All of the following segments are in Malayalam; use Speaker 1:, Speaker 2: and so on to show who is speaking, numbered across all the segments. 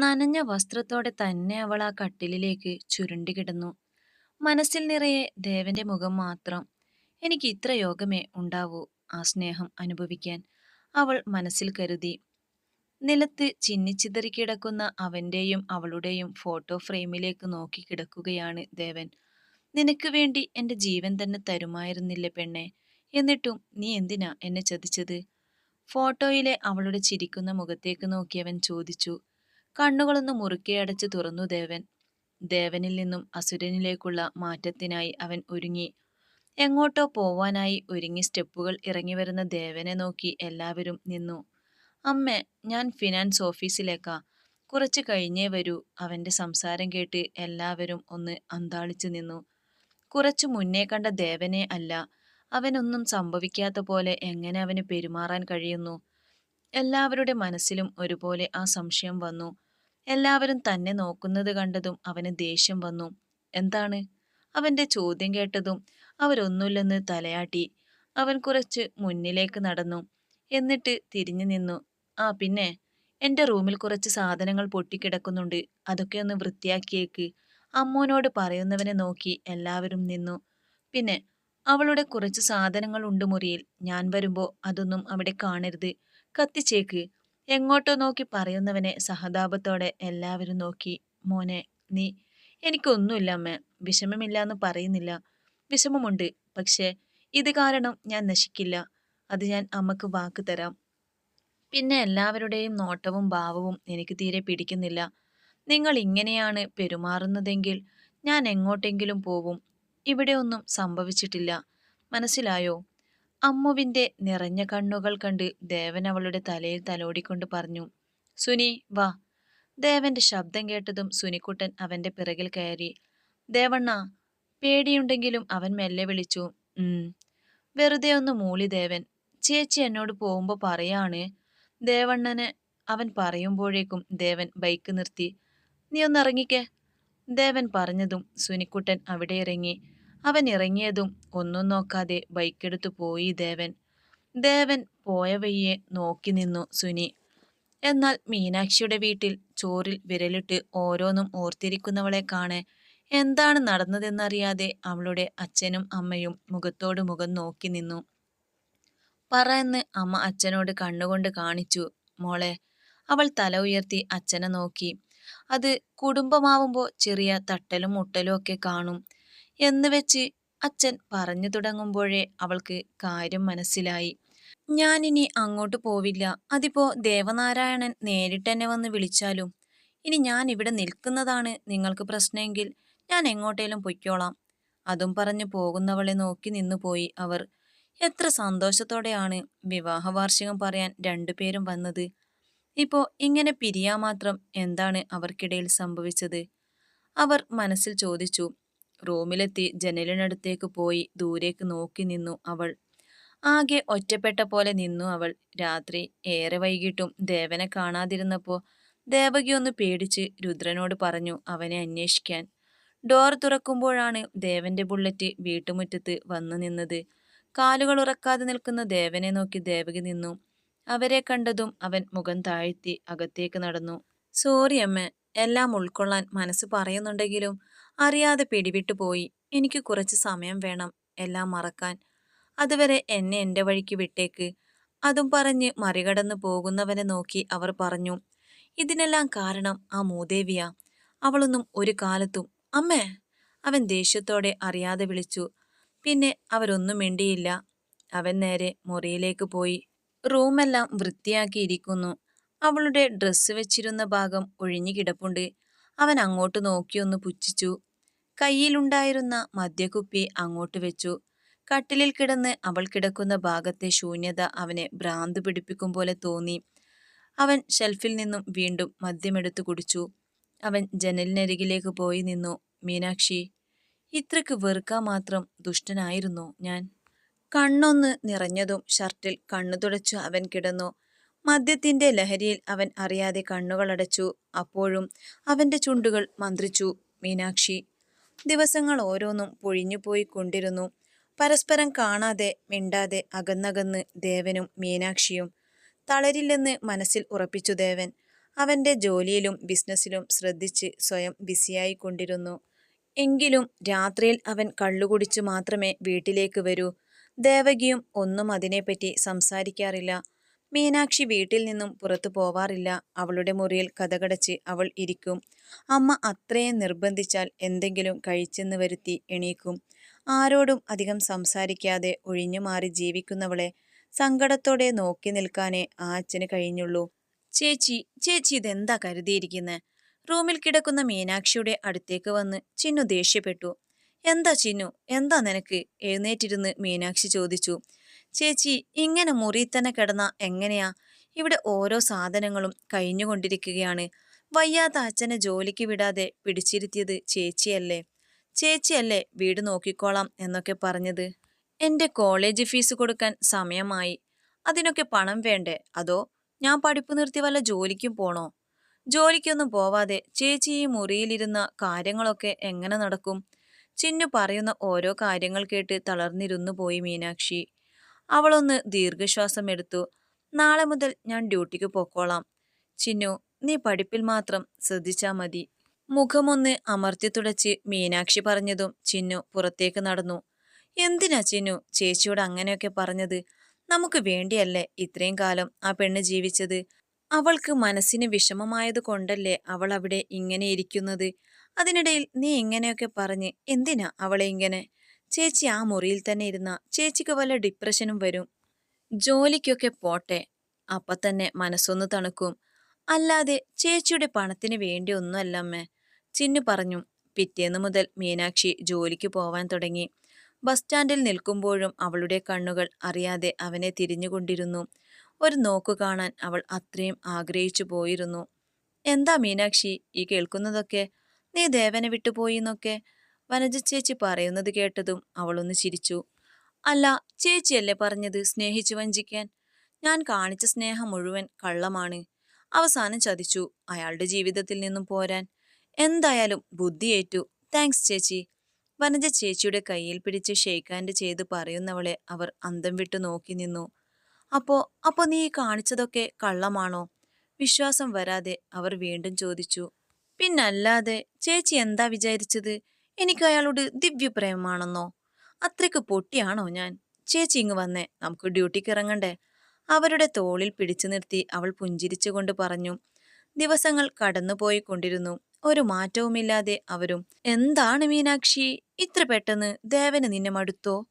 Speaker 1: നനഞ്ഞ വസ്ത്രത്തോടെ തന്നെ അവൾ ആ കട്ടിലിലേക്ക് ചുരുണ്ടിക്കിടന്നു മനസ്സിൽ നിറയെ ദേവന്റെ മുഖം മാത്രം എനിക്ക് ഇത്ര യോഗമേ ഉണ്ടാവൂ ആ സ്നേഹം അനുഭവിക്കാൻ അവൾ മനസ്സിൽ കരുതി. നിലത്ത് ചിന്നിച്ചിതറി കിടക്കുന്ന അവന്റെയും അവളുടെയും ഫോട്ടോ ഫ്രെയിമിലേക്ക് നോക്കി കിടക്കുകയാണ് ദേവൻ. നിനക്ക് വേണ്ടി എന്റെ ജീവൻ തന്നെ തരുമായിരുന്നില്ലേ പെണ്ണെ. എന്നിട്ടും നീ എന്തിനാ എന്നെ ചതിച്ചത്? ഫോട്ടോയിലെ അവളുടെ ചിരിക്കുന്ന മുഖത്തേക്ക് നോക്കിയവൻ ചോദിച്ചു. കണ്ണുകളൊന്ന് മുറുക്കെ അടച്ച് തുറന്നു ദേവൻ. ദേവനിൽ നിന്നും അസുരനിലേക്കുള്ള മാറ്റത്തിനായി അവൻ ഒരുങ്ങി. എങ്ങോട്ടോ പോവാനായി ഒരുങ്ങി സ്റ്റെപ്പുകൾ ഇറങ്ങി വരുന്ന ദേവനെ നോക്കി എല്ലാവരും നിന്നു. അമ്മ ഞാൻ ഫിനാൻസ് ഓഫീസിലേക്കാ. കുറച്ച് കഴിഞ്ഞേ വരൂ അവന്റെ സംസാരം കേട്ട് എല്ലാവരും ഒന്ന് അന്താളിച്ചു നിന്നു. കുറച്ചു മുന്നേ കണ്ട ദേവനെ അല്ല അവനൊന്നും സംഭവിക്കാത്ത പോലെ എങ്ങനെ അവന് പെരുമാറാൻ കഴിയുന്നു? എല്ലാവരുടെ മനസ്സിലും ഒരുപോലെ ആ സംശയം വന്നു. എല്ലാവരും തന്നെ നോക്കുന്നത് കണ്ടതും അവന് ദേഷ്യം വന്നു. എന്താണ്? അവന്റെ ചോദ്യം കേട്ടതും അവരൊന്നുമില്ലെന്ന് തലയാട്ടി. അവൻ കുറച്ച് മുന്നിലേക്ക് നടന്നു. എന്നിട്ട് തിരിഞ്ഞു നിന്നു. ആ പിന്നെ? എന്റെ റൂമിൽ കുറച്ച് സാധനങ്ങൾ പൊട്ടിക്കിടക്കുന്നുണ്ട്. അതൊക്കെ ഒന്ന് വൃത്തിയാക്കിയേക്ക്. അമ്മൂനോട് പറയുന്നവനെ നോക്കി എല്ലാവരും നിന്നു. പിന്നെ അവളുടെ കുറച്ച് സാധനങ്ങൾ ഉണ്ട് മുറിയിൽ. ഞാൻ വരുമ്പോ അതൊന്നും അവിടെ കാണരുത്. കത്തിച്ചേക്ക്. എങ്ങോട്ടോ നോക്കി പറയുന്നവനെ സഹതാപത്തോടെ എല്ലാവരും നോക്കി മോനെ നീ എനിക്കൊന്നുമില്ല അമ്മ. വിഷമമില്ല എന്ന് പറയുന്നില്ല. വിഷമമുണ്ട്. പക്ഷേ ഇത് കാരണം ഞാൻ നശിക്കില്ല. അത് ഞാൻ അമ്മയ്ക്ക് വാക്ക് തരാം. പിന്നെ എല്ലാവരുടെയും നോട്ടവും ഭാവവും എനിക്ക് തീരെ പിടിക്കുന്നില്ല. നിങ്ങൾ ഇങ്ങനെയാണ് പെരുമാറുന്നതെങ്കിൽ ഞാൻ എങ്ങോട്ടെങ്കിലും പോവും. ഇവിടെ ഒന്നും സംഭവിച്ചിട്ടില്ല. മനസ്സിലായോ? അമ്മുവിന്റെ നിറഞ്ഞ കണ്ണുകൾ കണ്ട് ദേവൻ അവളുടെ തലയിൽ തലോടിക്കൊണ്ട് പറഞ്ഞു സുനി വാ. ദേവന്റെ ശബ്ദം കേട്ടതും സുനിക്കുട്ടൻ അവന്റെ പിറകിൽ കയറി ദേവണ്ണ പേടിയുണ്ടെങ്കിലും അവൻ മെല്ലെ വിളിച്ചു ഉം. വെറുതെ ഒന്ന് മൂളി ദേവൻ. ചേച്ചി എന്നോട് പോകുമ്പോ പറയാണ്. ദേവണ്ണന് അവൻ പറയുമ്പോഴേക്കും ദേവൻ ബൈക്ക് നിർത്തി നീ ഒന്ന് ഇറങ്ങിക്കേ. ദേവൻ പറഞ്ഞതും സുനിക്കുട്ടൻ അവിടെ ഇറങ്ങി അവൻ ഇറങ്ങിയതും ഒന്നും നോക്കാതെ ബൈക്കെടുത്തു പോയി ദേവൻ. ദേവൻ പോയ നോക്കി നിന്നു സുനി. എന്നാൽ മീനാക്ഷിയുടെ വീട്ടിൽ ചോറിൽ വിരലിട്ട് ഓരോന്നും ഓർത്തിരിക്കുന്നവളെ കാണെ. എന്താണ് നടന്നതെന്നറിയാതെ അവളുടെ അച്ഛനും അമ്മയും മുഖത്തോട് മുഖം നോക്കി നിന്നു. പറ എന്ന് അമ്മ അച്ഛനോട് കണ്ണുകൊണ്ട് കാണിച്ചു. മോളെ അവൾ തല ഉയർത്തി അച്ഛനെ നോക്കി. അത് കുടുംബമാവുമ്പോൾ ചെറിയ തട്ടലും മുട്ടലും ഒക്കെ കാണും. എന്ന് വെച്ച് അച്ഛൻ പറഞ്ഞു തുടങ്ങുമ്പോഴേ അവൾക്ക് കാര്യം മനസ്സിലായി. ഞാനിനി അങ്ങോട്ട് പോവില്ല. അതിപ്പോ ദേവനാരായണൻ നേരിട്ടെന്നെ വന്ന് വിളിച്ചാലും. ഇനി ഞാൻ ഇവിടെ നിൽക്കുന്നതാണ് നിങ്ങൾക്ക് പ്രശ്നമെങ്കിൽ ഞാൻ എങ്ങോട്ടേലും പൊയ്ക്കോളാം. അതും പറഞ്ഞു പോകുന്നവളെ നോക്കി നിന്നുപോയി അവർ. എത്ര സന്തോഷത്തോടെയാണ് വിവാഹ വാർഷികം പറയാൻ രണ്ടുപേരും വന്നത്. ഇപ്പോ ഇങ്ങനെ പിരിയാ മാത്രം എന്താണ് അവർക്കിടയിൽ സംഭവിച്ചത്? അവർ മനസ്സിൽ ചോദിച്ചു. റൂമിലെത്തി ജനലിനടുത്തേക്ക് പോയി ദൂരേക്ക് നോക്കി നിന്നു അവൾ. ആകെ ഒറ്റപ്പെട്ട പോലെ നിന്നു അവൾ. രാത്രി ഏറെ വൈകിട്ടും ദേവനെ കാണാതിരുന്നപ്പോൾ ദേവകി ഒന്ന് പേടിച്ച് രുദ്രനോട് പറഞ്ഞു അവനെ അന്വേഷിക്കാൻ. ഡോർ തുറക്കുമ്പോഴാണ് ദേവന്റെ ബുള്ളറ്റ് വീട്ടുമുറ്റത്ത് വന്നു നിന്നത്. കാലുകൾ ഉറക്കാതെ നിൽക്കുന്ന ദേവനെ നോക്കി ദേവകി നിന്നു. അവരെ കണ്ടതും അവൻ മുഖം താഴ്ത്തി അകത്തേക്ക് നടന്നു. സോറി അമ്മ എല്ലാം ഉൾക്കൊള്ളാൻ മനസ്സ് പറയുന്നുണ്ടെങ്കിലും അറിയാതെ പിടിവിട്ടു പോയി. എനിക്ക് കുറച്ച് സമയം വേണം എല്ലാം മറക്കാൻ. അതുവരെ എന്നെ എന്റെ വഴിക്ക് വിട്ടേക്ക്. അതും പറഞ്ഞ് മറികടന്നു പോകുന്നവനെ നോക്കി അവർ പറഞ്ഞു ഇതിനെല്ലാം കാരണം ആ മൂദേവിയ. അവളൊന്നും ഒരു കാലത്തും അമ്മേ അവൻ ദേഷ്യത്തോടെ അറിയാതെ വിളിച്ചു. പിന്നെ അവരൊന്നും മിണ്ടിയില്ല. അവൻ നേരെ മുറിയിലേക്ക് പോയി. റൂമെല്ലാം വൃത്തിയാക്കിയിരിക്കുന്നു അവളുടെ ഡ്രസ്സ് വെച്ചിരുന്ന ഭാഗം ഒഴിഞ്ഞു കിടപ്പുണ്ട്. അവൻ അങ്ങോട്ട് നോക്കിയൊന്ന് പുച്ഛിച്ചു. കയ്യിലുണ്ടായിരുന്ന മദ്യക്കുപ്പി അങ്ങോട്ട് വെച്ചു. കട്ടിലിൽ കിടന്ന് അവൾ കിടക്കുന്ന ഭാഗത്തെ ശൂന്യത അവനെ ഭ്രാന്ത് പിടിപ്പിക്കും പോലെ തോന്നി. അവൻ ഷെൽഫിൽ നിന്നും വീണ്ടും മദ്യമെടുത്തു കുടിച്ചു. അവൻ ജനലിനരികിലേക്ക് പോയി നിന്നു. മീനാക്ഷി ഇത്രക്ക് വെറുക്കാൻ മാത്രം ദുഷ്ടനായിരുന്നു ഞാൻ. കണ്ണൊന്ന് നിറഞ്ഞതും ഷർട്ടിൽ കണ്ണു തുടച്ചു അവൻ കിടന്നു. മദ്യത്തിന്റെ ലഹരിയിൽ അവൻ അറിയാതെ കണ്ണുകളടച്ചു. അപ്പോഴും അവന്റെ ചുണ്ടുകൾ മന്ത്രിച്ചു. മീനാക്ഷി ദിവസങ്ങൾ ഓരോന്നും പൊഴിഞ്ഞുപോയി കൊണ്ടിരുന്നു പരസ്പരം കാണാതെ മിണ്ടാതെ അകന്നകന്ന് ദേവനും മീനാക്ഷിയും തളരില്ലെന്ന് മനസ്സിൽ ഉറപ്പിച്ചു ദേവൻ അവന്റെ ജോലിയിലും ബിസിനസ്സിലും ശ്രദ്ധിച്ച് സ്വയം ബിസിയായിക്കൊണ്ടിരുന്നു. എങ്കിലും രാത്രിയിൽ അവൻ കള്ളുകുടിച്ചു മാത്രമേ വീട്ടിലേക്ക് വരൂ. ദേവകിയും ഒന്നും അതിനെപ്പറ്റി സംസാരിക്കാറില്ല. മീനാക്ഷി വീട്ടിൽ നിന്നും പുറത്തു പോവാറില്ല. അവളുടെ മുറിയിൽ കഥകടച്ച് അവൾ ഇരിക്കും. അമ്മ അത്രയും നിർബന്ധിച്ചാൽ എന്തെങ്കിലും കഴിച്ചെന്ന് വരുത്തി എണീക്കും. ആരോടും അധികം സംസാരിക്കാതെ ഒഴിഞ്ഞു മാറി ജീവിക്കുന്നവളെ സങ്കടത്തോടെ നോക്കി നിൽക്കാനേ ആ അച്ഛന് കഴിഞ്ഞുള്ളൂ. ചേച്ചി ചേച്ചി ഇതെന്താ കരുതിയിരിക്കുന്നത് റൂമിൽ കിടക്കുന്ന മീനാക്ഷിയുടെ അടുത്തേക്ക് വന്ന് ചിന്നു ദേഷ്യപ്പെട്ടു. എന്താ ചിന്നു എന്താ നിനക്ക്? എഴുന്നേറ്റിരുന്ന് മീനാക്ഷി ചോദിച്ചു. ചേച്ചി ഇങ്ങനെ മുറി തന്നെ കിടന്ന എങ്ങനെയാ? ഇവിടെ ഓരോ സാധനങ്ങളും കഴിഞ്ഞുകൊണ്ടിരിക്കുകയാണ്. വയ്യാത്ത അച്ഛനെ ജോലിക്ക് വിടാതെ പിടിച്ചിരുത്തിയത് ചേച്ചിയല്ലേ? ചേച്ചിയല്ലേ വീട് നോക്കിക്കോളാം എന്നൊക്കെ പറഞ്ഞത്? എന്റെ കോളേജ് ഫീസ് കൊടുക്കാൻ സമയമായി. അതിനൊക്കെ പണം വേണ്ടേ? അതോ ഞാൻ പഠിപ്പ് നിർത്തി വല്ല ജോലിക്കും പോണോ? ജോലിക്കൊന്നും പോവാതെ ചേച്ചി ഈ മുറിയിലിരുന്ന കാര്യങ്ങളൊക്കെ എങ്ങനെ നടക്കും? ചിന്നു പറയുന്ന ഓരോ കാര്യങ്ങൾ കേട്ട് തളർന്നിരുന്നു പോയി മീനാക്ഷി. അവളൊന്ന് ദീർഘശ്വാസം എടുത്തു. നാളെ മുതൽ ഞാൻ ഡ്യൂട്ടിക്ക് പോക്കോളാം ചിന്നു നീ പഠിപ്പിൽ മാത്രം ശ്രദ്ധിച്ചാ മതി. മുഖമൊന്ന് അമർത്തി തുടച്ച് മീനാക്ഷി പറഞ്ഞതും ചിന്നു പുറത്തേക്ക് നടന്നു. എന്തിനാ ചിന്നു ചേച്ചിയോട് അങ്ങനെയൊക്കെ പറഞ്ഞത്? നമുക്ക് വേണ്ടിയല്ലേ ഇത്രയും കാലം ആ പെണ്ണ് ജീവിച്ചത്? അവൾക്ക് മനസ്സിന് വിഷമമായത് കൊണ്ടല്ലേ അവൾ അവിടെ ഇങ്ങനെ ഇരിക്കുന്നത്? അതിനിടയിൽ നീ ഇങ്ങനെയൊക്കെ പറഞ്ഞ് എന്തിനാ അവളെ ഇങ്ങനെ? ചേച്ചി ആ മുറിയിൽ തന്നെ ഇരുന്ന ചേച്ചിക്ക് വല്ല ഡിപ്രഷനും വരും. ജോലിക്കൊക്കെ പോട്ടെ. അപ്പ തന്നെ മനസ്സൊന്ന് തണുക്കും. അല്ലാതെ ചേച്ചിയുടെ പണത്തിന് വേണ്ടി ഒന്നുമല്ലമ്മേ. ചിന്നു പറഞ്ഞു. പിറ്റേന്ന് മുതൽ മീനാക്ഷി ജോലിക്ക് പോവാൻ തുടങ്ങി. ബസ് സ്റ്റാൻഡിൽ നിൽക്കുമ്പോഴും അവളുടെ കണ്ണുകൾ അറിയാതെ അവനെ തിരിഞ്ഞുകൊണ്ടിരുന്നു. ഒരു നോക്കു കാണാൻ അവൾ അത്രയും ആഗ്രഹിച്ചു പോയിരുന്നു. എന്താ മീനാക്ഷി ഈ കേൾക്കുന്നതൊക്കെ? നീ ദേവനെ വിട്ടുപോയിന്നൊക്കെ വനജ ചേച്ചി പറയുന്നത് കേട്ടതും അവളൊന്ന് ചിരിച്ചു. അല്ല ചേച്ചിയല്ലേ പറഞ്ഞത് സ്നേഹിച്ചു വഞ്ചിക്കാൻ? ഞാൻ കാണിച്ച സ്നേഹം മുഴുവൻ കള്ളമാണ്. അവസാനം ചതിച്ചു അയാളുടെ ജീവിതത്തിൽ നിന്നും പോരാൻ. എന്തായാലും ബുദ്ധിയേറ്റു. താങ്ക്സ് ചേച്ചി. വനജ ചേച്ചിയുടെ കയ്യിൽ പിടിച്ച് ഷെയ്ക്ക് ഹാൻഡ് ചെയ്ത് പറയുന്നവളെ അവർ അന്തം വിട്ടു നോക്കി നിന്നു. അപ്പോ അപ്പോ നീ കാണിച്ചതൊക്കെ കള്ളമാണോ? വിശ്വാസം വരാതെ അവർ വീണ്ടും ചോദിച്ചു. പിന്നല്ലാതെ ചേച്ചി എന്താ വിചാരിച്ചത്? എനിക്ക് അയാളോട് ദിവ്യപ്രേമമാണെന്നോ? അത്രയ്ക്ക് പൊട്ടിയാണോ ഞാൻ? ചേച്ചി ഇങ്ങ് വന്നേ നമുക്ക് ഡ്യൂട്ടിക്ക് ഇറങ്ങണ്ടേ? അവരുടെ തോളിൽ പിടിച്ചു നിർത്തി അവൾ പുഞ്ചിരിച്ചുകൊണ്ട് പറഞ്ഞു. ദിവസങ്ങൾ കടന്നുപോയി കൊണ്ടിരുന്നു. ഒരു മാറ്റവുമില്ലാതെ അവരും. എന്താണ് മീനാക്ഷി ഇത്ര പെട്ടെന്ന് ദേവന് നിന്നെ മടുത്തോ?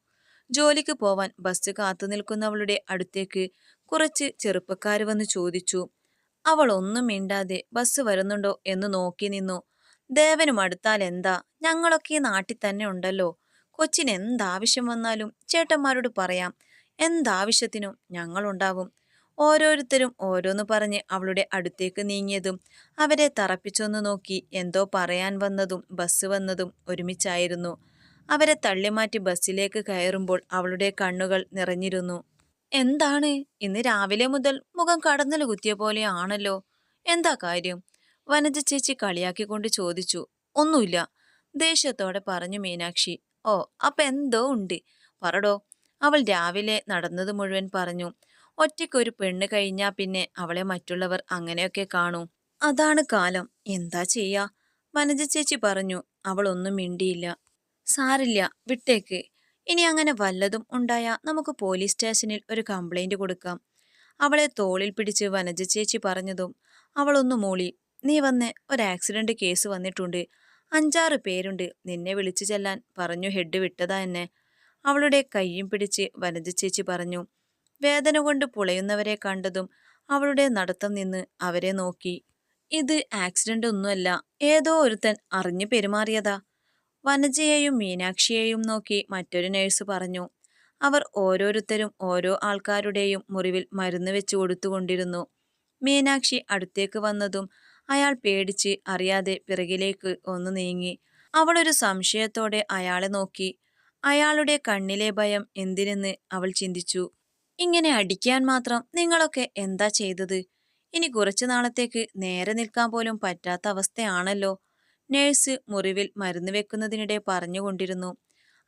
Speaker 1: ജോലിക്ക് പോവാൻ ബസ് കാത്തു നിൽക്കുന്നവളുടെ അടുത്തേക്ക് കുറച്ച് ചെറുപ്പക്കാർ വന്ന് ചോദിച്ചു. അവൾ ഒന്നും മിണ്ടാതെ ബസ് വരുന്നുണ്ടോ എന്ന് നോക്കി നിന്നു. ദേവന് അടുത്താൽ എന്താ? ഞങ്ങളൊക്കെ ഈ നാട്ടിൽ തന്നെ ഉണ്ടല്ലോ. കൊച്ചിന് എന്താവശ്യം വന്നാലും ചേട്ടന്മാരോട് പറയാം. എന്താവശ്യത്തിനും ഞങ്ങളുണ്ടാവും. ഓരോരുത്തരും ഓരോന്ന് പറഞ്ഞ് അവളുടെ അടുത്തേക്ക് നീങ്ങിയതും അവരെ തറപ്പിച്ചൊന്ന് നോക്കി എന്തോ പറയാൻ വന്നതും ബസ് വന്നതും ഒരുമിച്ചായിരുന്നു. അവരെ തള്ളിമാറ്റി ബസ്സിലേക്ക് കയറുമ്പോൾ അവളുടെ കണ്ണുകൾ നിറഞ്ഞിരുന്നു. എന്താണ് ഇന്ന് രാവിലെ മുതൽ മുഖം കടന്നൽ കുത്തിയ പോലെ ആണല്ലോ. എന്താ കാര്യം? വനജ ചേച്ചി കളിയാക്കിക്കൊണ്ട് ചോദിച്ചു. ഒന്നുമില്ല ദേഷ്യത്തോടെ പറഞ്ഞു മീനാക്ഷി. ഓ അപ്പൊ എന്തോ ഉണ്ട്. പറടോ. അവൾ രാവിലെ നടന്നത് മുഴുവൻ പറഞ്ഞു. ഒറ്റയ്ക്കൊരു പെണ്ണ് കഴിഞ്ഞാ പിന്നെ അവളെ മറ്റുള്ളവർ അങ്ങനെയൊക്കെ കാണൂ. അതാണ് കാലം. എന്താ ചെയ്യാ? വനജ ചേച്ചി പറഞ്ഞു. അവൾ ഒന്നും മിണ്ടിയില്ല. സാരില്ല വിട്ടേക്ക്. ഇനി അങ്ങനെ വല്ലതും ഉണ്ടായാ നമുക്ക് പോലീസ് സ്റ്റേഷനിൽ ഒരു കംപ്ലൈന്റ് കൊടുക്കാം. അവളെ തോളിൽ പിടിച്ച് വനജ ചേച്ചി പറഞ്ഞതും അവളൊന്നു മൂളി. നീ വന്ന് ഒരു ആക്സിഡന്റ് കേസ് വന്നിട്ടുണ്ട്. അഞ്ചാറ് പേരുണ്ട് നിന്നെ വിളിച്ചു ചെല്ലാൻ പറഞ്ഞു ഹെഡ് വിട്ടതാ എന്നെ. അവളുടെ കൈയും പിടിച്ച് വനജ ചേച്ചി പറഞ്ഞു. വേദന കൊണ്ട് പുളയുന്നവരെ കണ്ടതും അവളുടെ നടത്തം നിന്ന് അവരെ നോക്കി. ഇത് ആക്സിഡന്റ് ഒന്നുമല്ല. ഏതോ ഒരുത്തൻ അറിഞ്ഞു പെരുമാറിയതാ. വനജയെയും മീനാക്ഷിയെയും നോക്കി മറ്റൊരു നേഴ്സ് പറഞ്ഞു. അവർ ഓരോരുത്തരും ഓരോ ആൾക്കാരുടെയും മുറിവിൽ മരുന്ന് വെച്ച് കൊടുത്തുകൊണ്ടിരുന്നു. മീനാക്ഷി അടുത്തേക്ക് വന്നതും അയാൾ പേടിച്ച് അറിയാതെ പിറകിലേക്ക് ഒന്ന് നീങ്ങി. അവളൊരു സംശയത്തോടെ അയാളെ നോക്കി. അയാളുടെ കണ്ണിലെ ഭയം എന്തിനെന്ന് അവൾ ചിന്തിച്ചു. ഇങ്ങനെ അടിക്കാൻ മാത്രം നിങ്ങളൊക്കെ എന്താ ചെയ്തത്? ഇനി കുറച്ചു നാളത്തേക്ക് നേരെ നിൽക്കാൻ പോലും പറ്റാത്ത അവസ്ഥയാണല്ലോ. നേഴ്സ് മുറിവിൽ മരുന്ന് വെക്കുന്നതിനിടെ പറഞ്ഞുകൊണ്ടിരുന്നു.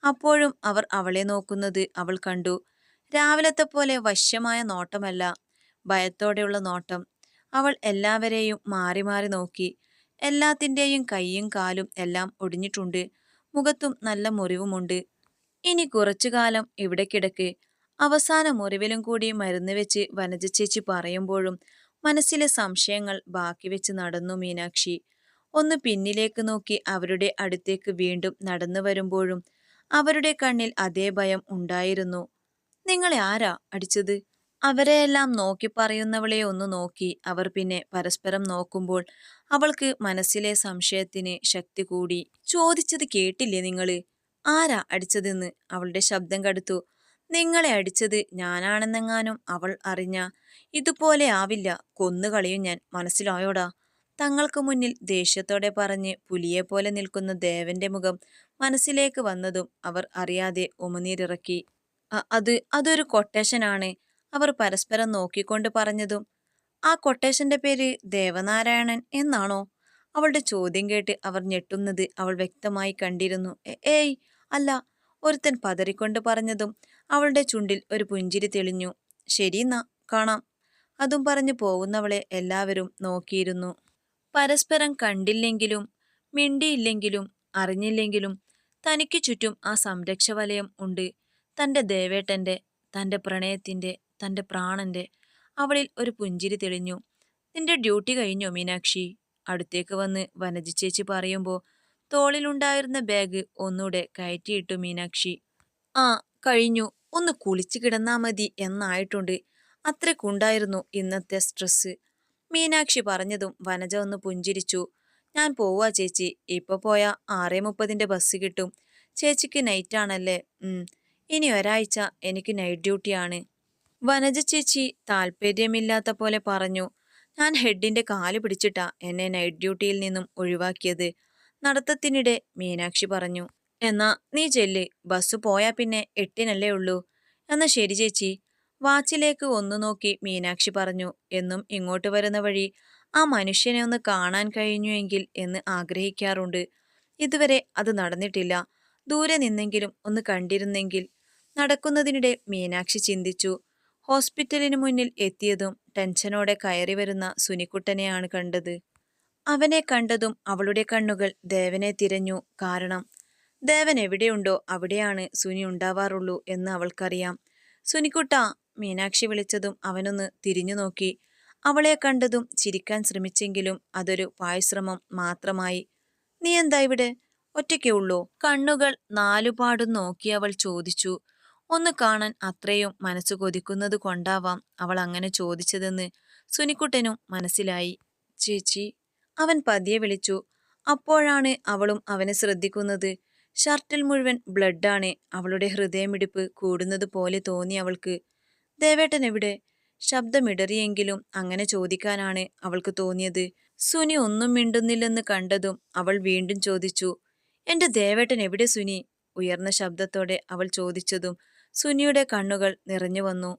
Speaker 1: അപ്പോഴും അവർ അവളെ നോക്കുന്നത് അവൾ കണ്ടു. രാവിലത്തെ പോലെ വശ്യമായ നോട്ടമല്ല. ഭയത്തോടെയുള്ള നോട്ടം. അവൾ എല്ലാവരെയും മാറി മാറി നോക്കി. എല്ലാത്തിന്റെയും കൈയും കാലും എല്ലാം ഒടിഞ്ഞിട്ടുണ്ട്. മുഖത്തും നല്ല മുറിവുമുണ്ട്. ഇനി കുറച്ചു കാലം ഇവിടെ കിടക്ക്. അവസാന മുറിവിലും കൂടി മരുന്ന് വെച്ച് വനജ ചേച്ചി പറയുമ്പോഴും മനസ്സിലെ സംശയങ്ങൾ ബാക്കി വെച്ച് നടന്നു മീനാക്ഷി. ഒന്ന് പിന്നിലേക്ക് നോക്കി അവരുടെ അടുത്തേക്ക് വീണ്ടും നടന്നു വരുമ്പോഴും അവരുടെ കണ്ണിൽ അതേ ഭയം ഉണ്ടായിരുന്നു. നിങ്ങളെ ആരാ അടിച്ചത്? അവരെയെല്ലാം നോക്കി പറയുന്നവളെ ഒന്ന് നോക്കി അവർ പിന്നെ പരസ്പരം നോക്കുമ്പോൾ അവൾക്ക് മനസ്സിലെ സംശയത്തിന് ശക്തി കൂടി ചോദിച്ചത് കേട്ടില്ലേ നിങ്ങൾ? ആരാ അടിച്ചതെന്ന്? അവളുടെ ശബ്ദം കടുത്തു നിങ്ങളെ അടിച്ചത് ഞാനാണെന്നെങ്ങാനും അവൾ അറിഞ്ഞ? ഇതുപോലെ ആവില്ല കൊന്നുകളയും ഞാൻ മനസ്സിലായോടാ? തങ്ങൾക്ക് മുന്നിൽ ദേഷ്യത്തോടെ പറഞ്ഞ് പുലിയെ പോലെ നിൽക്കുന്ന ദേവന്റെ മുഖം മനസ്സിലേക്ക് വന്നതും അവർ അറിയാതെ ഉമനീരിറക്കി "അ- അത് അതൊരു കൊട്ടേഷനാണ് അവർ പരസ്പരം നോക്കിക്കൊണ്ട് പറഞ്ഞതും ആ കൊട്ടേഷന്റെ പേര് ദേവനാരായണൻ എന്നാണോ? അവളുടെ ചോദ്യം കേട്ട് അവർ ഞെട്ടുന്നത് അവൾ വ്യക്തമായി കണ്ടിരുന്നു. "എ- ഏയ് അല്ല ഒരുത്തൻ പതറിക്കൊണ്ട് പറഞ്ഞതും അവളുടെ ചുണ്ടിൽ ഒരു പുഞ്ചിരി തെളിഞ്ഞു. ശരിന്നാ കാണാം. അതും പറഞ്ഞു പോകുന്നവളെ എല്ലാവരും നോക്കിയിരുന്നു. പരസ്പരം കണ്ടില്ലെങ്കിലും മിണ്ടിയില്ലെങ്കിലും അറിഞ്ഞില്ലെങ്കിലും തനിക്ക് ചുറ്റും ആ സംരക്ഷവലയം ഉണ്ട്. തന്റെ ദേവേട്ടന്റെ തന്റെ പ്രണയത്തിന്റെ തന്റെ പ്രാണന്റെ അവളിൽ ഒരു പുഞ്ചിരി തെളിഞ്ഞു. നിന്റെ ഡ്യൂട്ടി കഴിഞ്ഞോ മീനാക്ഷി? അടുത്തേക്ക് വന്ന് വനജ ചേച്ചി പറയുമ്പോൾ തോളിലുണ്ടായിരുന്ന ബാഗ് ഒന്നൂടെ കയറ്റിയിട്ടു മീനാക്ഷി. ആ കഴിഞ്ഞു. ഒന്ന് കുളിച്ചു കിടന്നാ മതി എന്നായിട്ടുണ്ട്. അത്രക്കുണ്ടായിരുന്നു ഇന്നത്തെ സ്ട്രെസ് മീനാക്ഷി പറഞ്ഞതും വനജ ഒന്ന് പുഞ്ചിരിച്ചു. ഞാൻ പോവാ ചേച്ചി. ഇപ്പൊ പോയാ ആറേ മുപ്പതിന്റെ ബസ് കിട്ടും. ചേച്ചിക്ക് നൈറ്റ് ആണല്ലേ? ഉം. ഇനി ഒരാഴ്ച എനിക്ക് നൈറ്റ് ഡ്യൂട്ടിയാണ് വനജ ചേച്ചി താല്പര്യമില്ലാത്ത പോലെ പറഞ്ഞു ഞാൻ ഹെഡിന്റെ കാൽ പിടിച്ചിട്ടാ എന്നെ നൈറ്റ് ഡ്യൂട്ടിയിൽ നിന്നും ഒഴിവാക്കിയത് നടത്തത്തിനിടെ മീനാക്ഷി പറഞ്ഞു. എന്നാ നീ ചെല്ല് ബസ് പോയാ പിന്നെ എട്ടിനല്ലേ ഉള്ളൂ. എന്നാ ശരി ചേച്ചി വാച്ചിലേക്ക് ഒന്നു നോക്കി മീനാക്ഷി പറഞ്ഞു. എന്നും ഇങ്ങോട്ട് വരുന്ന വഴി ആ മനുഷ്യനെ ഒന്ന് കാണാൻ കഴിഞ്ഞുവെങ്കിൽ എന്ന് ആഗ്രഹിക്കാറുണ്ട്. ഇതുവരെ അത് നടന്നിട്ടില്ല. ദൂരെ നിന്നെങ്കിലും ഒന്ന് കണ്ടിരുന്നെങ്കിൽ നടക്കുന്നതിനിടെ മീനാക്ഷി ചിന്തിച്ചു. ഹോസ്പിറ്റലിന് മുന്നിൽ എത്തിയതും ടെൻഷനോടെ കയറി വരുന്ന സുനിക്കുട്ടനെയാണ് കണ്ടത്. അവനെ കണ്ടതും അവളുടെ കണ്ണുകൾ ദേവനെ തിരഞ്ഞു. കാരണം ദേവൻ എവിടെയുണ്ടോ അവിടെയാണ് സുനി ഉണ്ടാവാറുള്ളൂ എന്ന് അവൾക്കറിയാം. സുനിക്കുട്ട മീനാക്ഷി വിളിച്ചതും അവനൊന്ന് തിരിഞ്ഞു നോക്കി. അവളെ കണ്ടതും ചിരിക്കാൻ ശ്രമിച്ചെങ്കിലും അതൊരു പായശ്രമം മാത്രമായി. നീ എന്താ ഇവിടെ? ഒറ്റയ്ക്കേ ഉള്ളൂ? കണ്ണുകൾ നാലുപാടും നോക്കി അവൾ ചോദിച്ചു. ഒന്ന് അത്രയും മനസ്സു കൊതിക്കുന്നത് കൊണ്ടാവാം അവൾ അങ്ങനെ ചോദിച്ചതെന്ന് സുനിക്കുട്ടനും മനസ്സിലായി. ചേച്ചി അവൻ പതിയെ വിളിച്ചു. അപ്പോഴാണ് അവളും അവനെ ശ്രദ്ധിക്കുന്നത്. ഷർട്ടിൽ മുഴുവൻ ബ്ലഡാണ്. അവളുടെ ഹൃദയമിടിപ്പ് കൂടുന്നത് പോലെ തോന്നി അവൾക്ക്. ദേവേട്ടൻ എവിടെ? ശബ്ദമിടറിയെങ്കിലും അങ്ങനെ ചോദിക്കാനാണ് അവൾക്ക് തോന്നിയത്. സുനി ഒന്നും മിണ്ടുന്നില്ലെന്ന് കണ്ടതും അവൾ വീണ്ടും ചോദിച്ചു. എന്റെ ദേവേട്ടൻ എവിടെ സുനി? ഉയർന്ന ശബ്ദത്തോടെ അവൾ ചോദിച്ചതും സുനിയുടെ കണ്ണുകൾ നിറഞ്ഞു വന്നു.